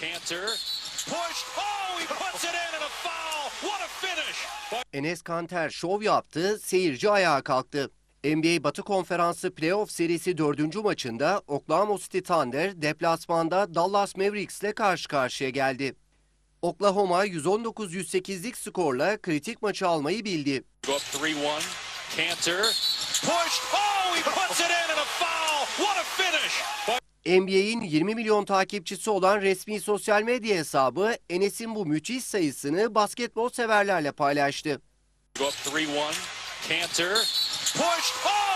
Cantor pushed. Oh, he puts it in and a foul. What a finish. Enes Kanter şov yaptı, seyirci ayağa kalktı. NBA Batı Konferansı Playoff serisi dördüncü maçında Oklahoma City Thunder deplasmanda Dallas Mavericks'le karşı karşıya geldi. Oklahoma 119-108'lik skorla kritik maçı almayı bildi. Go up 3-1. Cantor pushed. Oh, he puts it in and a foul. What a finish. NBA'in 20 milyon takipçisi olan resmi sosyal medya hesabı Enes'in bu müthiş sayısını basketbol severlerle paylaştı. Go up 3-1. Cantor pushed. Oh.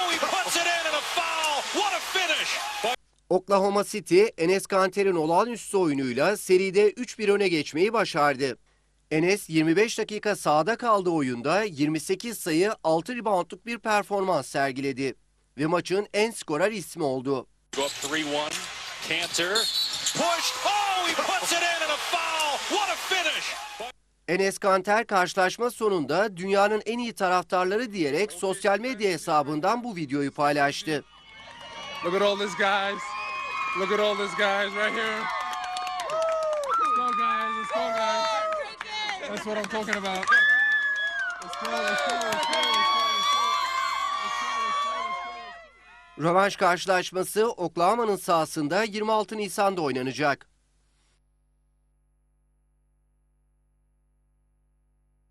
Oklahoma City, Enes Kanter'in olağanüstü oyunuyla seride 3-1 öne geçmeyi başardı. Enes 25 dakika sahada kaldığı oyunda 28 sayı 6 reboundluk bir performans sergiledi ve maçın en skorer ismi oldu. Go up 3-1. Cantor pushed. Oh, he puts it in and a foul. What a finish. Enes Kanter karşılaşma sonunda dünyanın en iyi taraftarları diyerek sosyal medya hesabından bu videoyu paylaştı. Look at all these guys. Look at all these guys right here. Let's go, guys. Let's go, guys. That's what I'm talking about. Let's go, let's go. Rövanş karşılaşması Oklahoma'nın sahasında 26 Nisan'da oynanacak.